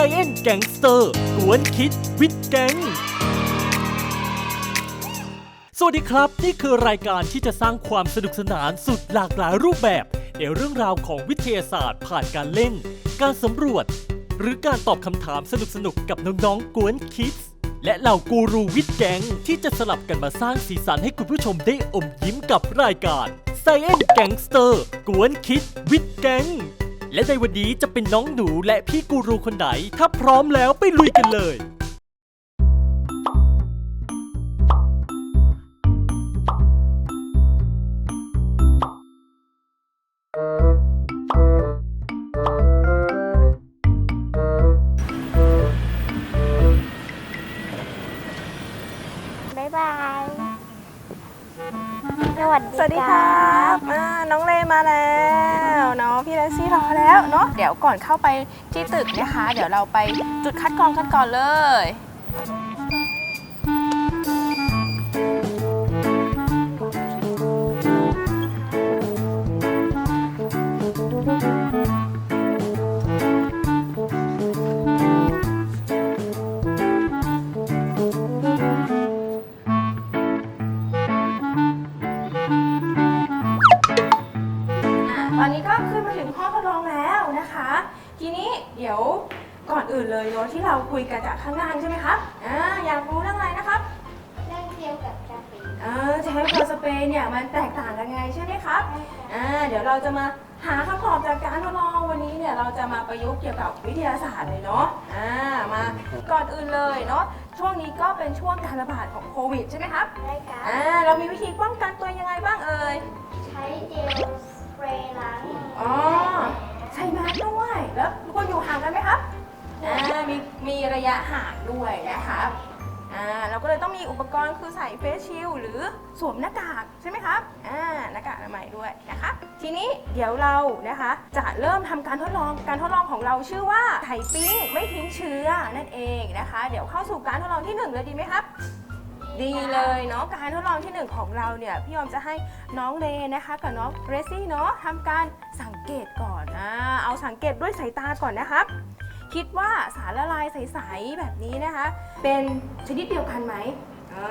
Science Gangster กวนคิดวิดแก๊งสวัสดีครับ นี่คือรายการที่จะสร้างความสนุกสนานสุดหลากหลายรูปแบบ ในเรื่องราวของวิทยาศาสตร์ ผ่านการเล่น การสำรวจ หรือการตอบคำถามสนุกๆกับน้องๆกวนคิดและเหล่ากูรูวิทย์แกงที่จะสลับกันมาสร้างสีสันให้คุณผู้ชมได้อมยิ้มกับรายการ Science Gangster กวนคิดวิทย์แกง และในวันนี้จะเป็นน้องหนูและพี่กูรูคนไหน ถ้าพร้อมแล้วไปลุยกันเลย ดี๋ยวก่อนเข้าไปที่ตึกนะคะ เดี๋ยวเราไปจุดคัดกรองกันก่อนเลย คำตอบจากการทดลองวันนี้เนี่ยเราจะมาประยุกต์เกี่ยวกับวิทยาศาสตร์เลยเนาะอ่ามาก่อนอื่นเลยเนาะช่วงนี้ก็เป็นช่วงการระบาดของโควิดใช่ไหมครับได้ครับอ่าเรามีวิธีป้องกันตัวยังไงบ้างเอ่ยใช้เจลสเปรย์ล้างมืออ๋อใส่แมสด้วยแล้วควรอยู่ห่างกันไหมครับอ่ามีมีระยะห่างด้วยนะครับ อ่าเราก็เลยต้องมีอุปกรณ์คือใส่เฟสชิลหรือสวมหน้ากากใช่ไหมครับอ่าหน้ากากอนามัยด้วยนะคะทีนี้เดี๋ยวเรานะคะจะเริ่มทำการทดลองการทดลองของเราชื่อว่าไข่ปิ้งไม่ทิ้งเชื้อนั่นเองนะคะ เดี๋ยวเข้าสู่การทดลองที่หนึ่งเลยดีไหมครับดีเลยเนาะการทดลองที่หนึ่งของเราเนี่ยพี่ยอมจะให้น้องเลนะคะกับน้องเรซี่เนาะทำการสังเกตก่อนนะเอาสังเกตด้วยสายตาก่อนนะครับ คิดว่าสารละลายใสๆแบบนี้นะคะ เป็นชนิดเดียวกันไหมอ่า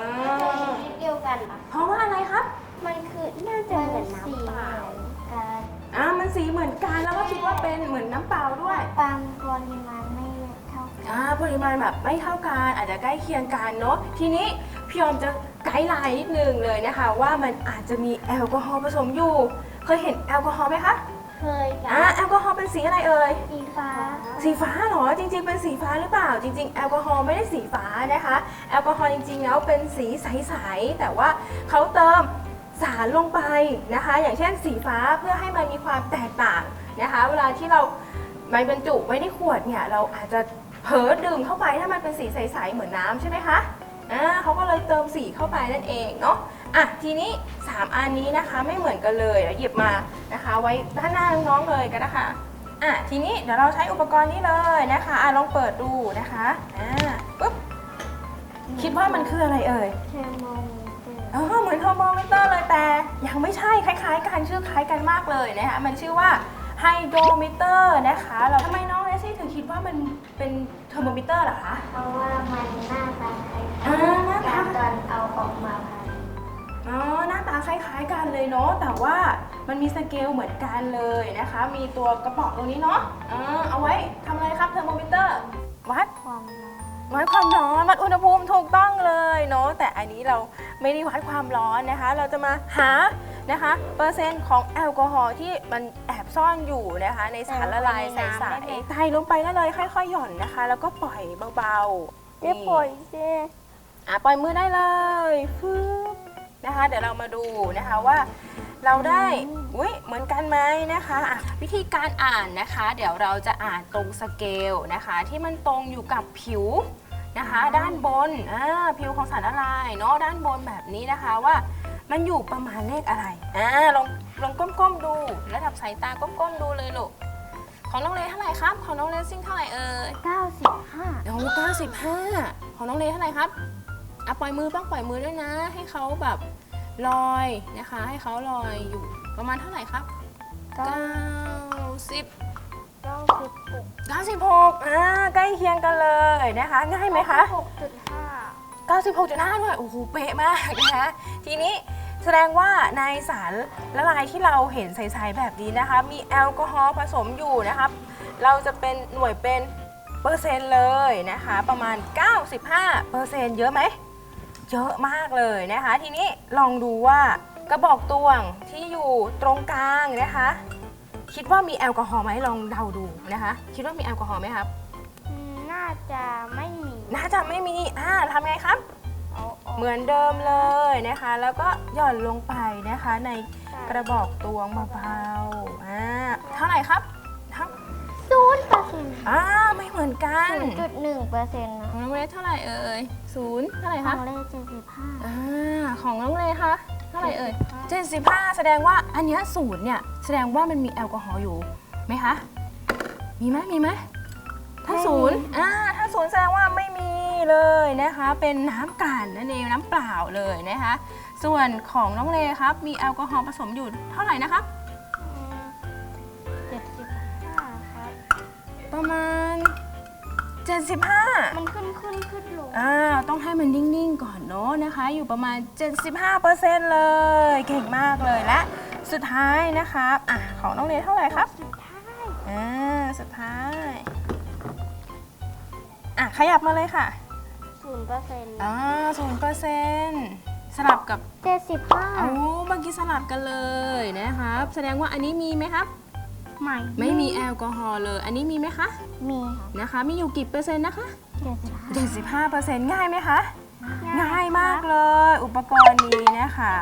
นิดเดียวกันเหรอเพราะว่าอะไรครับ มันคือน่าจะเหมือนน้ำเปล่ากันอ่ามันสีเหมือนกันแล้วก็คิดว่าเป็นเหมือนน้ำเปล่าด้วยบางปริมาณไม่เท่ากันอ่าปริมาณแบบไม่เท่ากันอาจจะใกล้เคียงกันเนาะทีนี้พี่ยอมจะไกด์ไลน์นิดนึงเลยนะคะ ว่ามันอาจจะมีแอลกอฮอล์ผสมอยู่ เคยเห็นแอลกอฮอล์ไหมคะเค ยกัอ่าแอลกอฮอล์เป็นสีอะไรเอ่ย สีฟ้า สีฟ้าเหรอ จริง ๆ เป็นสีฟ้าหรือเปล่า จริง ๆ แอลกอฮอล์ไม่ได้สีฟ้านะคะ แอลกอฮอล์จริง ๆ แล้วเป็นสีใส ๆ แต่ว่าเขาเติมสารลงไปนะคะ อย่างเช่นสีฟ้าเพื่อให้มันมีความแตกต่างนะคะ เวลาที่เราไม่บรรจุไว้ในขวดเนี่ย เราอาจจะเผลอดื่มเข้าไปถ้ามันเป็นสีใส ๆ เหมือนน้ำใช่ไหมคะ อ่าเขาก็เลยเติมสีเข้าไปนั่นเองเนาะ อะทีนี้ 3 อันนี้นะคะไม่เหมือนกันเลยเดี๋ยวหยิบมานะคะ ไว้ด้านหน้าน้องๆเลยก็ได้ค่ะอะทีนี้เดี๋ยวเราใช้อุปกรณ์นี้เลยนะคะอะลองเปิดดูนะคะอ่าปุ๊บคิดว่ามันคืออะไรเอ่ยเทอร์โมมิเตอร์อ๋อเหมือนเทอร์โมมิเตอร์เลยแต่ยังไม่ใช่คล้ายๆกันชื่อคล้ายกันมากเลยนะคะมันชื่อว่าไฮโดรมิเตอร์นะคะเราทำไมน้องเลซี่ถึงคิดว่ามันเป็นเทอร์โมมิเตอร์เหรอคะเพราะว่ามันหน้าตาคล้ายอ่าหน้าๆตาการตอนเอาออกมาพัน อ๋อหน้าตาคล้ายๆกันเลยเนาะแต่ว่ามันมีสเกลเหมือนกันเลยนะคะ มีตัวกระป๋องตรงนี้เนาะอ่าเอาไว้ทำอะไรครับเทอร์โมมิเตอร์วัดความร้อนวัดความร้อนวัดอุณหภูมิถูกต้องเลยเนาะแต่อันนี้เราไม่ได้วัดความร้อนนะคะ เราจะมาหานะคะเปอร์เซ็นต์ของแอลกอฮอล์ที่มันแอบซ่อนอยู่นะคะ ในสารละลายใสๆใส่ลงไปได้เลยค่อยๆหย่อนนะคะ แล้วก็ปล่อยเบาๆเรียบร้อยเจ้อะปล่อยมือได้เลยฟึบ นะคะ เดี๋ยวเรามาดูนะคะว่าเราได้อุ้ยเหมือนกันไหมนะคะอะวิธีการอ่านนะคะ เดี๋ยวเราจะอ่านตรงสเกลนะคะ ที่มันตรงอยู่กับผิวนะคะ ด้านบนอ่าผิวของสารละลายเนาะด้านบนแบบนี้นะคะว่ามันอยู่ประมาณเลขอะไรอ่าลองลองก้มๆดูระดับสายตาก้มๆดูเลยลูกของน้องเลเท่าไหร่ครับ ของน้องเลซิ่งเท่าไหร่เอ่ย95โอ้เก้าสิบห้าของน้องเลเท่าไหร่ครับ อะปล่อยมือต้องปล่อยมือด้วยนะ ให้เขาแบบลอยนะคะ ให้เขาลอยอยู่ประมาณเท่าไหร่ครับเก้าเก้าสิบเก้าสิบหก96อ่าใกล้เคียงกันเลยนะคะ ง่ายไหมคะหกจุดห้า96.5ด้วยโอ้โหเป๊ะมากนะคะทีนี้แสดงว่าในสารละลายที่เราเห็นใสๆแบบนี้นะคะ มีแอลกอฮอล์ผสมอยู่นะครับ เราจะเป็นหน่วยเป็นเปอร์เซ็นต์เลยนะคะ ประมาณ 95เปอร์เซ็นต์เยอะไหม เยอะมากเลยนะคะ ทีนี้ลองดูว่ากระบอกตวงที่อยู่ตรงกลางนะคะ คิดว่ามีแอลกอฮอล์ไหมลองเดาดูนะคะ คิดว่ามีแอลกอฮอล์ไหมครับ อืมน่าจะไม่มี น่าจะไม่มีอ่าทำไงครับ เอาออกเหมือนเดิมเลยนะคะ แล้วก็หย่อนลงไปนะคะในกระบอกตวงเบาๆอ่าเท่าไหร่ครับทั้ง ศูนย์เปอร์เซ็นต์อ่าไม่เหมือนกันศูนย์จุดหนึ่งเปอร์เซ็นต์นะของน้องเลเท่าไหร่เอ่ยศูนย์เท่าไหร่ขอคะงเลขเจ็ดสิบห้าอ่าของน้องเลคะเท่าไหร่เอ่ย75 แสดงว่าอันเนี้ยศูนย์เนี่ยแสดงว่ามันมีแอลกอฮอล์อยู่ไหมคะมีไหมมีไหมถ้าศูนย์อ่าถ้าศูนย์แสดงว่าไม่มีเลยนะคะ เป็นน้ำกลั่นนั่นเองน้ำเปล่าเลยนะคะ ส่วนของน้องเลครับมีแอลกอฮอล์ผสมอยู่เท่าไหร่นะครับ ประมาณ 75 มันขึ้นขึ้นขึ้นลงอ่าต้องให้มันนิ่ง ๆ ก่อนเนาะนะคะ อยู่ประมาณ 75%เลย เก่งมากเลยและสุดท้ายนะครับอะของน้องเลเท่าไหร่ครับสุดท้ายอ่าสุดท้ายอะขยับมาเลยค่ะศูนย์เปอร์เซ็นต์อ่าศูนย์เปอร์เซ็นต์สลับกับเจ็ดสิบห้าโอ้เมื่อกี้สลับกันเลยนะครับ แสดงว่าอันนี้มีไหมครับ ใหม่ ไม่มีแอลกอฮอล์เลย อันนี้มีไหมคะ มีครับนะคะ มีอยู่กี่เปอร์เซ็นต์นะคะเจ็ดสิบห้า75เปอร์เซ็นต์ง่ายไหมคะ ง่ายง่ายมากเลย อุปกรณ์นี้นะคะ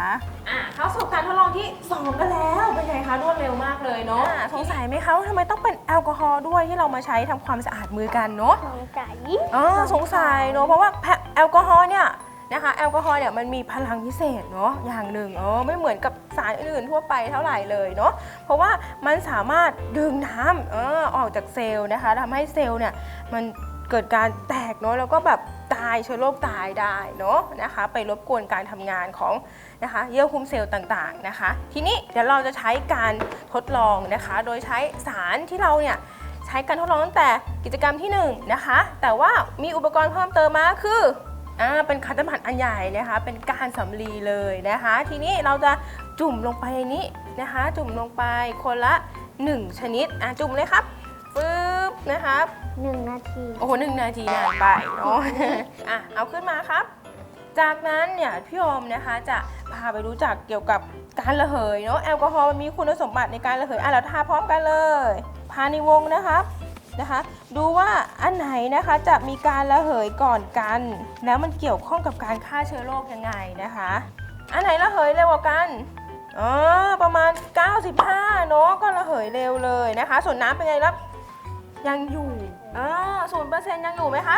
อะเข้าสู่การทดลองที่2กันแล้ว เป็นไงคะรวดเร็วมากเลยเนาะ สงสัยไหมคะว่าทำไมต้องเป็นแอลกอฮอล์ด้วยที่เรามาใช้ทำความสะอาดมือกันเนาะ สงสัยอ๋อสงสัยเนาะเพราะว่าแอลกอฮอล์เนี่ย นะคะ แอลกอฮอล์เนี่ยมันมีพลังพิเศษเนาะอย่างหนึ่งเออไม่เหมือนกับสารอื่นๆทั่วไปเท่าไหร่เลยเนาะเพราะว่ามันสามารถดึงน้ำเออออกจากเซลล์นะคะทำให้เซลล์เนี่ยมันเกิดการแตกเนาะแล้วก็แบบตายเชื้อโรคตายได้เนาะนะคะ ไปรบกวนการทำงานของนะคะเยื่อหุ้มเซลล์ต่างๆนะคะ ทีนี้เดี๋ยวเราจะใช้การทดลองนะคะ โดยใช้สารที่เราเนี่ยใช้การทดลองตั้งแต่กิจกรรมที่1นงนะคะแต่ว่ามีอุปกรณ์เพิ่มเติมมาคือ อ่าเป็นคัตเตอร์บัตอันใหญ่นะคะ เป็นการสำลีเลยนะคะ ทีนี้เราจะจุ่มลงไปในนี้นะคะ จุ่มลงไปคนละ 1 ชนิดอะจุ่มเลยครับปึ๊บนะครับหนึ่งนาที โอ้โหหนึ่งนาทีนานไปเนาะอะเอาขึ้นมาครับ จากนั้นเนี่ยพี่โอมนะคะจะพาไปรู้จักเกี่ยวกับการระเหยเนาะแอลกอฮอล์มันมีคุณสมบัติในการระเหยอะเราทาพร้อมกันเลยพาในวงนะครับ นะคะ ดูว่าอันไหนนะคะจะมีการระเหยก่อนกัน แล้วมันเกี่ยวข้องกับการฆ่าเชื้อโรคยังไงนะคะ อันไหนระเหยเร็วกว่ากันอ๋อประมาณ 95เนาะก็ระเหยเร็วเลยนะคะ ส่วนน้ำเป็นไงครับยังอยู่อ่าศูนย์เปอร์เซ็นต์ยังอยู่ไหมคะ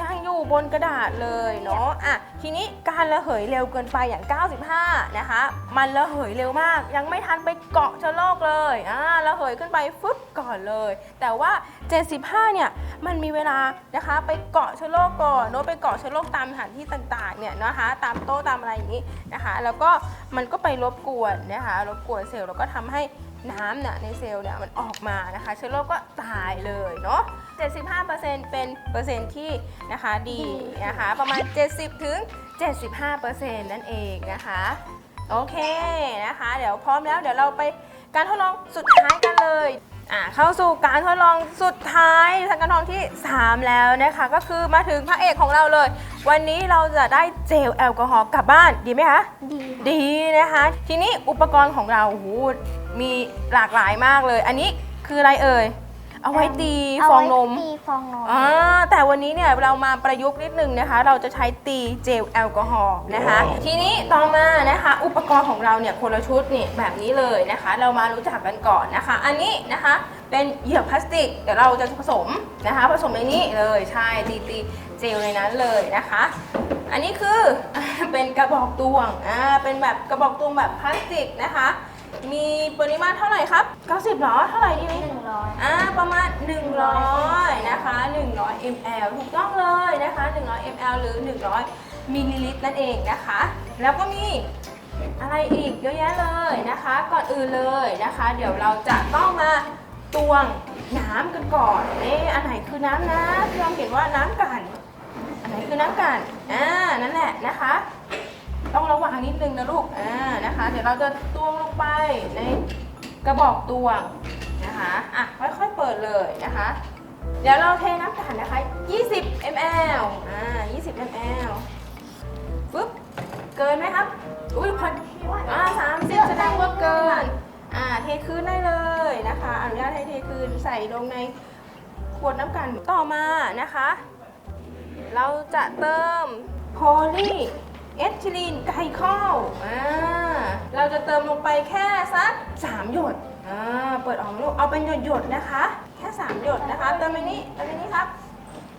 ยังอยู่บนกระดาษเลยเนาะอะทีนี้การระเหยเร็วเกินไปอย่าง 95 นะคะ มันระเหยเร็วมาก ยังไม่ทันไปเกาะเชื้อโรคเลยอ่าระเหยขึ้นไปฟึบก่อนเลย แต่ว่า 75 เนี่ยมันมีเวลานะคะไปเกาะเชื้อโรคก่อนเนาะไปเกาะเชื้อโรคตามสถานที่ต่างๆเนี่ยนะคะ ตามโต๊ะตามอะไรอย่างนี้นะคะ แล้วก็มันก็ไปรบกวนนะคะรบกวนเซลล์แล้วก็ทำให้น้ำเนี่ยในเซลล์เนี่ยมันออกมานะคะ เชื้อโรคก็ตายเลยเนาะ 75%เป็นเปอร์เซ็นต์ที่นะคะดีนะคะ ประมาณ 70ถึง75%นั่นเองนะคะ โอเคนะคะ เดี๋ยวพร้อมแล้วเดี๋ยวเราไปการทดลองสุดท้ายกันเลยอะเข้าสู่การทดลองสุดท้ายทางการทดลองที่ 3 แล้วนะคะ ก็คือมาถึงพระเอกของเราเลย วันนี้เราจะได้เจลแอลกอฮอล์กลับบ้านดีไหมคะดีดีนะคะ ทีนี้อุปกรณ์ของเราโอ้โหมีหลากหลายมากเลย อันนี้คืออะไรเอ่ย เอาไว้ตีเาฟองไว้นมตีฟองนม อ่าแต่วันนี้เนี่ยเรามาประยุกต์นิดนึงนะคะ เราจะใช้ตีเจลแอลกอฮอล์นะคะ ทีนี้ต่อมานะคะ อุปกรณ์ของเราเนี่ยคนละชุดนี่แบบนี้เลยนะคะ เรามารู้จักกันก่อนนะคะ อันนี้นะคะเป็นเหยือกพลาสติกเดี๋ยวเราจะผสมนะคะ ผสมในนี้เลยใช่ตีตีเจลในนั้นเลยนะคะ อันนี้คือ เป็นกระบอกตวงอ่าเป็นแบบกระบอกตวงแบบพลาสติกนะคะ มีปริมาตรเท่าไหร่ครับ 90หรอ เท่าไหร่ดีไหมหนึ่งร้อยอ่า ประมาณ 100 นะคะ 100 ml ถูกต้องเลยนะคะ 100 ml หรือ 100 มิลลิลิตรนั่นเองนะคะ แล้วก็มีอะไรอีกเยอะแยะเลยนะคะ ก่อนอื่นเลยนะคะ เดี๋ยวเราจะต้องมาตวงน้ำกันก่อนเอ๊ะอันไหนคือน้ำนะพี่ลองเห็นว่าน้ำกัน อันไหนคือน้ำกัน อ่า นั่นแหละนะคะ ต้องระวังนิดนึงนะลูก อ่า นะคะ เดี๋ยวเราจะตวงลงไปในกระบอกตวงนะคะ อะ ค่อยๆ เปิดเลยนะคะ เดี๋ยวเราเทน้ำกันนะคะ 20 ml อ่า 20 ml ปึ๊บ เกินไหมครับ อุ้ยพออ่าสามสิบแสดงว่าเกิน อ่า เทคืนได้เลยนะคะ อนุญาตให้เทคืนใส่ลงในขวดน้ำกัน ต่อมานะคะ เราจะเติมโพลี เอทิลีนไกลคอลอ่าเราจะเติมลงไปแค่สัก3หยดอ่าเปิดออกมาลูกเอาเป็นหยดๆนะคะ แค่ 3 หยดนะคะ เติมไปนี้เติมไปนี้ครับ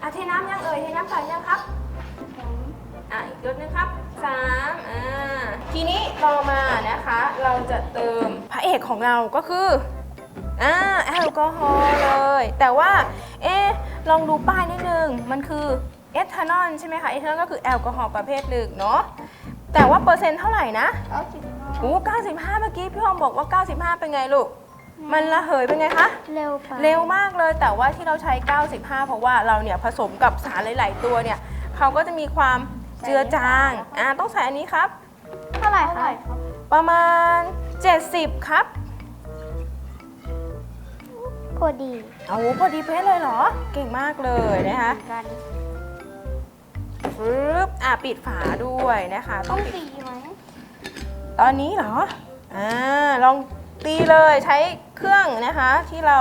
อะเทน้ำยังเอ่ยเทน้ำกันยังครับอะอีกหยดนึงครับสามอ่าทีนี้ต่อมานะคะ เราจะเติมพระเอกของเราก็คืออ่าแอลกอฮอล์เลย แต่ว่า เอ๊ลองดูป้ายนิดนึง มันคือ เอทานอลใช่ไหมคะเอทานอลก็คือแอลกอฮอล์ประเภทหนึ่งเนาะแต่ว่าเปอร์เซ็นต์เท่าไหร่นะเอาสิบห้าโอ้95 เมื่อกี้พี่ฮอมบอกว่า 95 เป็นไงลูก มันระเหยเป็นไงคะ เร็วไปเร็วมากเลยแต่ว่าที่เราใช้ 95 เพราะว่าเราเนี่ยผสมกับสารหลาย ๆ ตัวเนี่ยเขาก็จะมีความเจือจางอ่าต้องใส่อันนี้ครับ เท่าไหร่คะประมาณ 70 ครับพอดีเอาพอดีเป๊ะเลยเหรอ เก่งมากเลยนะคะกัน ปึ๊บอะปิดฝาด้วยนะคะ ต้ต้อองงตีไหมตอนนี้เหรออ่าลองตีเลยใช้เครื่องนะคะที่เรา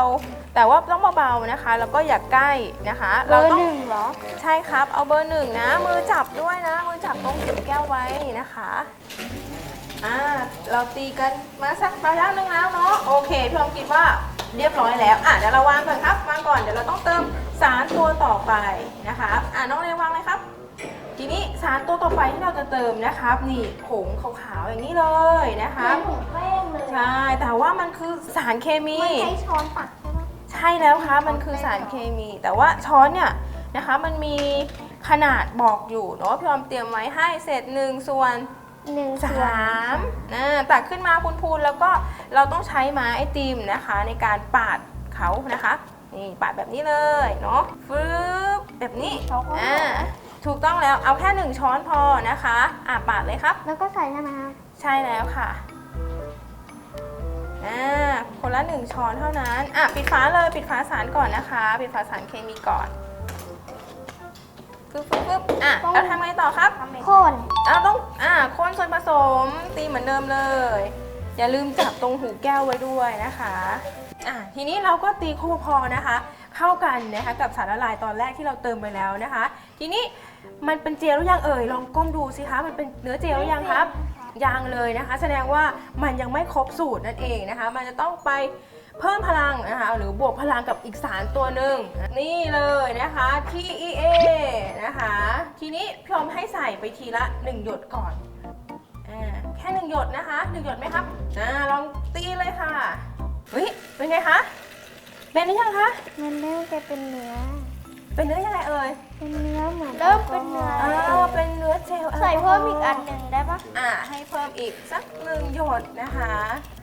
แต่ว่าต้องเบาๆนะคะ แล้วก็อย่าใกล้นะคะเบอร์ต้หงนึ่งเหรอใช่ครับ เอาเบอร์หนึ่งนะ มือจับด้วยนะ มือจับตรงสิบแก้วไว้นะคะ อ่า เราตีกันมาสักระยะหนึ่งแล้วเนาะ โอเค พี่อมคิดว่าเรียบร้อยแล้ว อะ เดี๋ยวเราวางก่อนครับ วางก่อน เดี๋ยวเราต้องเติมสารตัวต่อไปนะคะอะ น้องเรยวางเลยครับ ทีนี้สารตัวต่อไปที่เราจะเติมนะครับ นี่ผงขาวๆอย่างนี้เลยนะคะเหมือนแป้งเลยใช่แต่ว่ามันคือสารเคมี มันใช้ช้อนตักใช่ไหมใช่แล้วค่ะมันคือสารเคมี แต่ว่าช้อนเนี่ยนะคะมันมีขนาดบอกอยู่เนาะพี่ออมเตรียมไว้ให้เศษหนึ่งส่วนหนึ่งสส่วนามนะตักขึ้นมาพูนๆแล้วก็เราต้องใช้ไม้ไอติมนะคะ ในการปาดเขานะคะนี่ปาดแบบนี้เลยเนาะฟึบแบบนี้อ่า ถูกต้องแล้วเอาแค่หนึ่งช้อนพอนะคะอะปาดเลยครับ แล้วก็ใส่ใช่ไหมครับใช่แล้วค่ะอ่าคนละหนึ่งช้อนเท่านั้นอะปิดฝาเลยปิดฝาสารก่อนนะคะ ปิดฝาสารเคมีก่อนปึ๊บปึ๊บปึ๊บอะแล้วทำไงต่อครับคนอะต้องอ่าคนส่วนผสมตีเหมือนเดิมเลย อย่าลืมจับตรงหูแก้วไว้ด้วยนะคะอะทีนี้เราก็ตีคู่พอนะคะ เข้ากันนะคะกับสารละลายตอนแรกที่เราเติมไปแล้วนะคะ ทีนี้มันเป็นเจลหรือยังเอ่ยลองก้มดูสิคะมันเป็นเนื้อเจลหรือยังครับยังเลยนะคะ แสดงว่ามันยังไม่ครบสูตรนั่นเองนะคะ มันจะต้องไปเพิ่มพลังนะคะหรือบวกพลังกับอีกสารตัวหนึ่งนี่เลยนะคะ TEA นะคะ ทีนี้พี่อมให้ใส่ไปทีละ 1 หยดก่อนอ่า แค่1หยดนะคะ1หยดไหมครับอ่าลองตีเลยค่ะเฮ้ยเป็นไงคะเป็นหรือยังคะมันเริ่มจะเป็นเนื้อ เป็นเนื้อยังไงเอ่ยเป็นเนื้อเหมือนเริ่มเป็นเนื้อ อ้าวเป็นเนื้อเจลแลกฮใส่เพิ่มอีกอันหนึ่งได้ปะอ่าให้เพิ่มอีกสักหนึ่งหยดนะคะ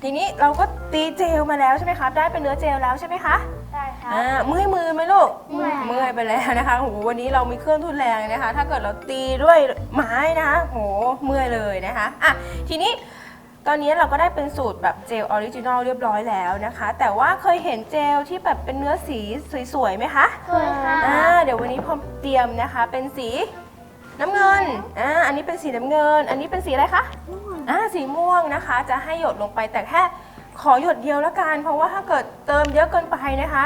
ทีนี้เราก็ตีเจลมาแล้วใช่ไหมคะได้เป็นเนื้อเจลแล้วใช่ไหมคะได้ครับ อ่าเมื่อยมือไหมลูกเมื่อย เมื่อยไปแล้วนะคะโหวันนี้เรามีเครื่องทุนแรงนะคะ ถ้าเกิดเราตีด้วยไม้นะคะโหเมื่อยเลยนะคะอะทีนี้ตอนนี้เราก็ได้เป็นสูตรแบบเจลออริจินอลเรียบร้อยแล้วนะคะ แต่ว่าเคยเห็นเจลที่แบบเป็นเนื้อสีสวยๆไหมคะเคยค่ะ อ่าเดี๋ยววันนี้พอมเตรียมนะคะเป็นสีน้ำเงินอ่าอันนี้เป็นสีน้ำเงิน อันนี้เป็นสีอะไรคะอ่าสีม่วงนะคะ จะให้หยดลงไปแต่แค่ขอหยดเดียวแล้วกัน เพราะว่าถ้าเกิดเติมเยอะเกินไปนะคะ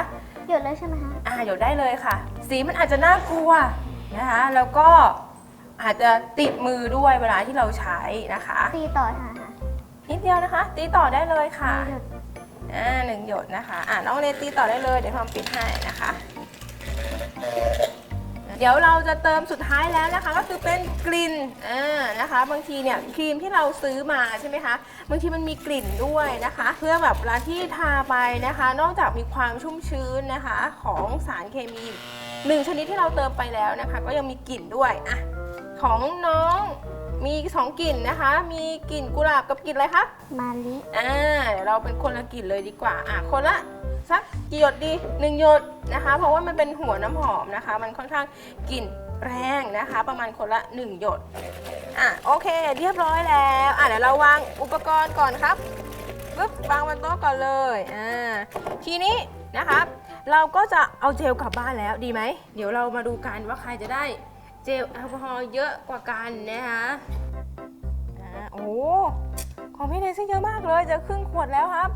หยดเลยใช่ไหมคะอ่าหยดได้เลยค่ะ สีมันอาจจะน่ากลัวนะคะ แล้วก็อาจจะติดมือด้วยเวลาที่เราใช้นะคะ ตีต่อค่ะค่ะนิดเดียวนะคะ ตีต่อได้เลยค่ะหยดอ่าหนึ่งหยดนะคะ อ่าน้องเลตีต่อได้เลย เดี๋ยวพอมปิดให้นะคะ เดี๋ยวเราจะเติมสุดท้ายแล้วนะคะ ก็คือเป็นกลิ่นอ่านะคะ บางทีเนี่ยครีมที่เราซื้อมาใช่ไหมคะบางทีมันมีกลิ่นด้วยนะคะ เพื่อแบบเวลาที่ทาไปนะคะ นอกจากมีความชุ่มชื้นนะคะ ของสารเคมีหนึ่งชนิดที่เราเติมไปแล้วนะคะ ก็ยังมีกลิ่นด้วยอะของน้องมีสองกลิ่นนะคะ มีกลิ่นกุหลาบกับกลิ่นอะไรคะมาลิอ่าเดี๋ยวเราเป็นคนละกลิ่นเลยดีกว่าอะคนละ สักกี่หยดดีหนึ่งหยดนะคะ เพราะว่ามันเป็นหัวน้ำหอมนะคะ มันค่อนข้างกลิ่นแรงนะคะ ประมาณคนละ 1 หยดอะโอเค เรียบร้อยแล้วอะเดี๋ยวเราวางอุปกรณ์ก่อนครับปึ๊บวางบนโต๊ะก่อนเลยอ่าทีนี้นะครับ เราก็จะเอาเจลกลับบ้านแล้วดีไหม เดี๋ยวเรามาดูกันว่าใครจะได้เจลแอลกอฮอล์เยอะกว่ากันนะคะอ่าโอ้ของพี่เนซี่เยอะมากเลยจะครึ่งขวดแล้วครับ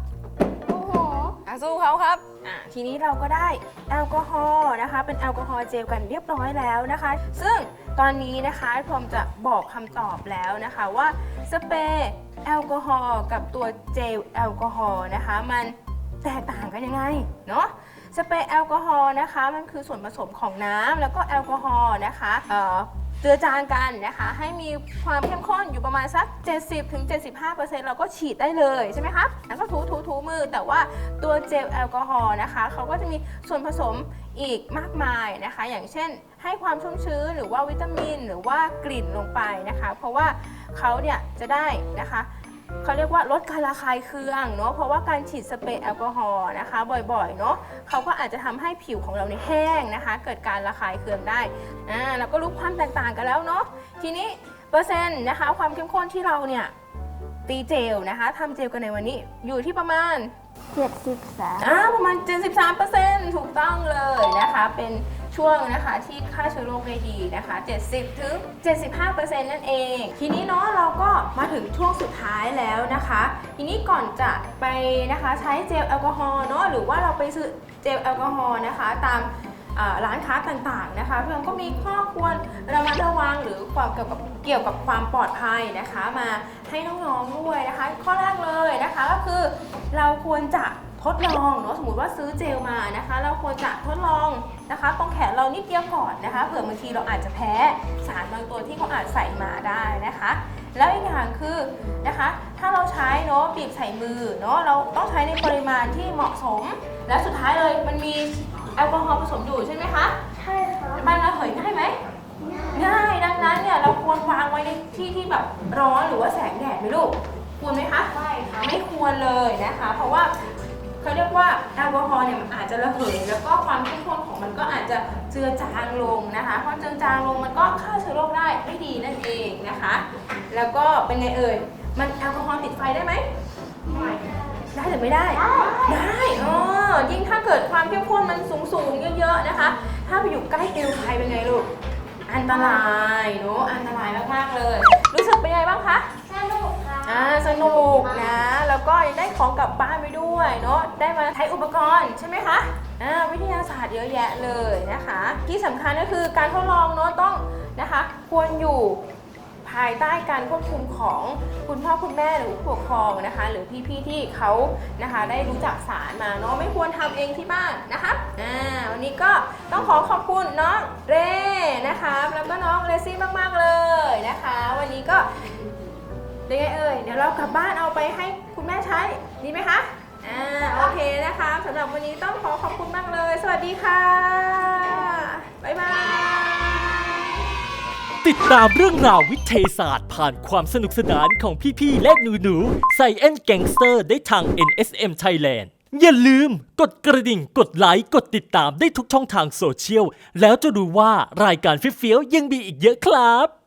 สู้เขาครับอะทีนี้เราก็ได้แอลกอฮอล์นะคะ เป็นแอลกอฮอล์เจลกันเรียบร้อยแล้วนะคะ ซึ่งตอนนี้นะคะผมจะบอกคำตอบแล้วนะคะว่าสเปรย์แอลกอฮอล์กับตัวเจลแอลกอฮอล์นะคะ มันแตกต่างกันยังไงเนาะสเปรย์แอลกอฮอล์นะคะ มันคือส่วนผสมของน้ำแล้วก็แอลกอฮอล์นะคะ เจือจางกันนะคะ ให้มีความเข้มข้นอยู่ประมาณสัก 70-75%เราก็ฉีดได้เลยใช่ไหมครับแล้วก็ถูถูถูมือ แต่ว่าตัวเจลแอลกอฮอล์นะคะเขาก็จะมีส่วนผสมอีกมากมายนะคะ อย่างเช่น ให้ความชุ่มชื้นหรือว่าวิตามิน หรือว่ากลิ่นลงไปนะคะ เพราะว่าเขาเนี่ยจะได้นะคะ เขาเรียกว่าลดการระคายเคืองเนาะเพราะว่าการฉีดสเปรย์แอลกอฮอล์นะคะบ่อยๆเนาะเขาก็อาจจะทำให้ผิวของเราเนี่ยแห้งนะคะ เกิดการระคายเคืองได้อ่าเราก็รู้ความแตกต่างกันแล้วเนาะทีนี้เปอร์เซ็นต์นะคะความเข้มข้นที่เราเนี่ยตีเจลนะคะทำเจลกันในวันนี้อยู่ที่ประมาณเจ็ดสิบสามอ่าประมาณ73%ถูกต้องเลยนะคะเป็น ช่วงนะคะที่ฆ่าเชื้อโรคได้ดีนะคะ 70ถึง75%นั่นเอง ทีนี้เนาะเราก็มาถึงช่วงสุดท้ายแล้วนะคะ ทีนี้ก่อนจะไปนะคะใช้เจลแอลกอฮอล์เนาะหรือว่าเราไปซื้อเจลแอลกอฮอล์นะคะ ตามร้านค้าต่างๆนะคะเพื่อนก็มีข้อควรระมัดระวังหรือความเกี่ยวกับเกี่ยวกับความปลอดภัยนะคะ มาให้น้องๆด้วยนะคะ ข้อแรกเลยนะคะก็คือเราควรจะทดลองเนาะสมมติว่าซื้อเจลมานะคะ เราควรจะทดลอง นะคะตรงแขนเรานิดเดียวก่อนนะคะเผื่อบางทีเราอาจจะแพ้สารบางตัวที่เขาอาจใส่มาได้นะคะ แล้วอีกอย่างคือนะคะ ถ้าเราใช้เนาะบีบใส่มือเนาะเราต้องใช้ในปริมาณที่เหมาะสม และสุดท้ายเลยมันมีแอลกอฮอล์ผสมอยู่ใช่ไหมคะใช่ครับมันระเหยง่ายไหมง่ายดังนั้นเนี่ยเราควรวางไว้ในที่ที่แบบร้อนหรือว่าแสงแดดไหมลูกควรไหมคะไม่ครับไม่ควรเลยนะคะ เพราะว่า เขาเรียกว่าแอลกอฮอล์เนี่ยมันอาจจะระเหยแล้วก็ความเข้มข้นของมันก็อาจจะเจือจางลงนะคะพอเจือจางลงมันก็ฆ่าเชื้อโรคได้ไม่ดีนั่นเองนะคะ แล้วก็เป็นไงเอ่ยมันแอลกอฮอล์ติดไฟได้ไหมได้หรือไม่ได้ ได้เออยิ่งถ้าเกิดความเข้มข้นมันสูงสูงๆเยอะๆนะคะ ถ้าไปอยู่ใกล้เปลวไฟเป็นไงลูกอันตรายเนอะอันตรายมากๆเลย รู้สึกเป็นไงบ้างคะสนุกครับ อ่าสนุกนะ แล้วก็ยังได้ของกลับบ้านไปด้วยเนาะได้มาใช้อุปกรณ์ใช่ไหมคะอ่าวิทยาศาสตร์เยอะแยะเลยนะคะ ที่สำคัญก็คือการทดลองเนาะต้องนะคะควรอยู่ภายใต้การควบคุมของคุณพ่อคุณแม่หรือผู้ปกครองนะคะ หรือพี่ๆที่เขานะคะได้รู้จักสารมาเนาะไม่ควรทำเองที่บ้านนะคะอ่าวันนี้ก็ต้องขอขอบคุณน้องเร่นะคะแล้วก็น้องเลซี่มากๆเลยนะคะ วันนี้ก็ เป็นไงเอ่ย เดี๋ยวเรากลับบ้านเอาไปให้คุณแม่ใช้ ดีไหมคะ อ่า โอเคนะคะสำหรับวันนี้ต้องขอขอบคุณมากเลย สวัสดีค่ะ บ๊ายบาย ติดตามเรื่องราววิทยาศาสตร์ ผ่านความสนุกสนานของพี่ ๆ และหนูๆใส่เอ็นแกงสเตอร์ได้ทาง NSM Thailand อย่าลืมกดกระดิ่งกดไลค์กดติดตามได้ทุกช่องทางโซเชียล แล้วจะดูว่ารายการฟิเฟี้ยวๆยังมีอีกเยอะครับ